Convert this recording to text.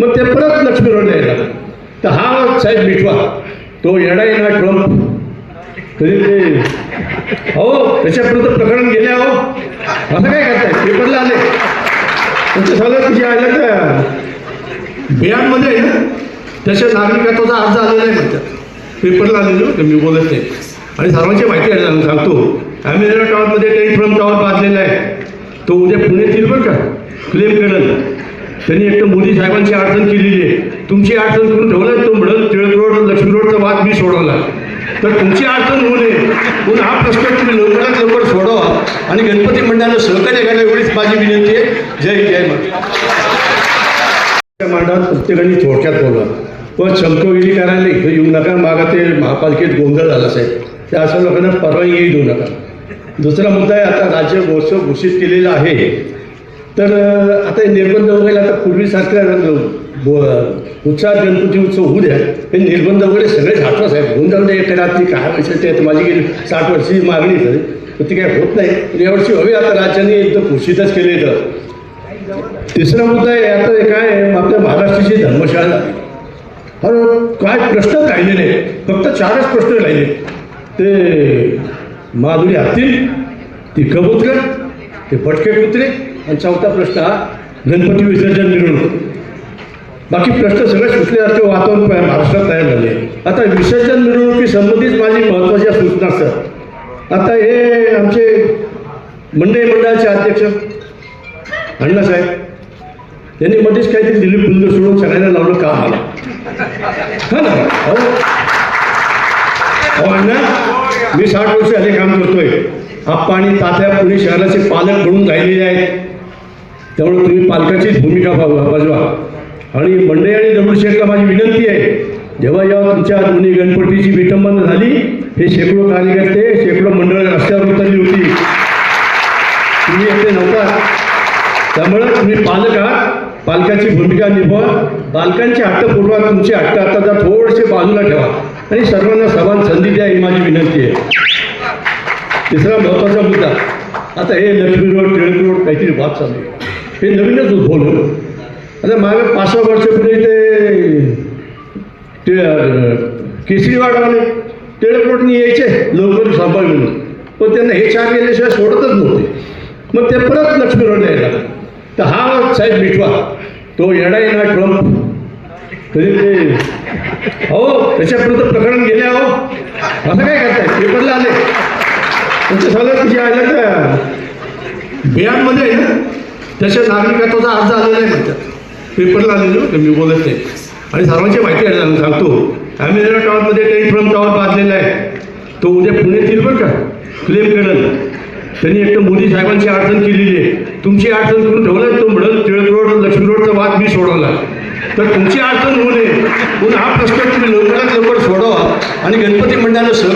मग ते परत लक्ष्मी रोडला येतात तर हा साहेब मिठवा. तो येडा ना ट्रम्प. तरी ते हो त्याच्यापर्यंत प्रकरण गेले अहो असं काय करताय? पेपरला आले. तुमचं सगळं तुझी आलं का बियांमध्ये आहे ना? त्याच्या नागरिकत्वाचा अर्ज आलेला आहे म्हणतात. पेपरला आलेलो तर मी बोलत नाही. आणि सर्वांची माहिती आहे सांग- सांगतो. अमेरिका टॉवरमध्ये काही फ्रम टॉवर बांधलेला आहे. तो उद्या पुण्यात येईल बरं का? क्लेम करेल. त्यांनी एक तर मोदी साहेबांची अडचण केलेली आहे. तुमची अडचण करून ठेवलं तो म्हणलं टिळक रोड लक्ष्मी रोडचा वाद मी सोडवला. तर तुमची अडचण होऊ नये. म्हणून हा प्रश्न तुम्ही लवकरात लवकर सोडवा आणि गणपती मंडळाला सहकार्य करायला एवढीच माझी विनंती आहे. जय जय महाराज मांडात प्रत्येकाने थोडक्यात बोलवा. व चमकगिरी करायला इथं येऊ नका. मागा ते महापालिकेत गोंधळ झाला साहेब. त्या अशा लोकांना परवानगी देऊ नका. दुसरा मुद्दा आहे आता राज्य महोत्सव घोषित केलेला आहे. तर आता हे निर्बंध वगैरे आता पूर्वीसारख्या उत्साह गणपती उत्सव होऊ द्या. हे निर्बंध वगैरे सगळेच हटवा साहेब. होऊन जाऊन द्या एका रात्री काय वर्ष ते माझी गेली. साठ वर्षी मागणी झाली पण ती काय होत नाही. यावर्षी हवी आता राज्याने एकदम घोषितच केले तर तिसरा मुद्दा आहे आता हे काय आहे, आपल्या महाराष्ट्राची धर्मशाळा. अरे काय प्रश्न राहिले नाही. फक्त चारच प्रश्न राहिले. ते माधुरी हत्ती ती कबूतकर ते फटके कुत्रे आणि चौथा प्रश्न हा गणपती विसर्जन मिरवणूक. बाकी प्रश्न सगळे सुटल्यासारखे वातावरण महाराष्ट्रात तयार झाले. आता विसर्जन मिरवणुकी संबंधित माझी महत्त्वाच्या सूचना असतात आता हे आमचे मंडई मंडळाचे अध्यक्ष अण्णासाहेब त्यांनी मध्येच काहीतरी दिलीप बुंद सोडून सगळ्यांना लावलं का आलं हा ना? हो. हो. अण्णा मी साठ वर्ष आले काम करतोय. आप्पा आणि तात्या पुणे शहराचे पालक म्हणून राहिलेले आहेत. त्यामुळे तुम्ही पालकाचीच भूमिका बा- बजवा. आणि मंडई आणि दगडूशेठला माझी विनंती आहे जेव्हा जेव्हा तुमच्या दोन्ही गणपतीची विटंबना झाली हे शेकडो कार्यकर्ते शेकडो मंडळ रस्त्यावर उतरली होती. तुम्ही येथे नव्हता. त्यामुळे तुम्ही पालक आहात पालकाची भूमिका निभवा. पालकांची हट्ट पूर्वा तुमचे हट्ट आता जर थोडेसे बाजूला ठेवा. आणि सर्वांना समान संधी द्या ही माझी विनंती आहे. तिसरा महत्त्वाचा मुद्दा. आता हे लक्ष्मी रोड टिळक रोड काहीतरी वाद चालू आहे. हे नवीनच उद्भवलं. आता मागे पाच सहा वर्षापूर्वी ते ते अं, केसरीवाडवाले यायचे लवकर सांभाळ पण त्यांना हे चार गेल्याशिवाय सोडतच नव्हते. मग ते परत लक्ष्मी यायला तर हा साहेब मिठवा तो येडा ना ट्रम्प. तरी ते हो त्याच्यापर्यंत प्रकरण गेले अहो. असं काय करताय? पेपरला आले. तुमचं सगळं तुझी आल्या त्या बियांमध्ये आहे ना? त्याच्या नागरिकत्वाचा अर्ज आलेला आहे म्हणतात. पेपरला आलेलो तर मी बोलत नाही. आणि सर्वांची माहिती आहे सांगतो. अमेरिका टॉवरमध्ये टेन फ्रॉम टॉवर बांधलेला आहे. तो उद्या पुण्यात येईल बरं का? क्लेम करेल त्यांनी एक तर मोदी साहेबांची अडचण केलेली आहे. तुमची अडचण करून ठेवलं तो म्हणलं टिळक रोड लक्ष्मी रोडचा वाद मी सोडवला. तर तुमची अडचण होऊ नये. म्हणून हा प्रश्न तुम्ही लवकरात लवकर सोडवा आणि गणपती मंडळाला सहकार्य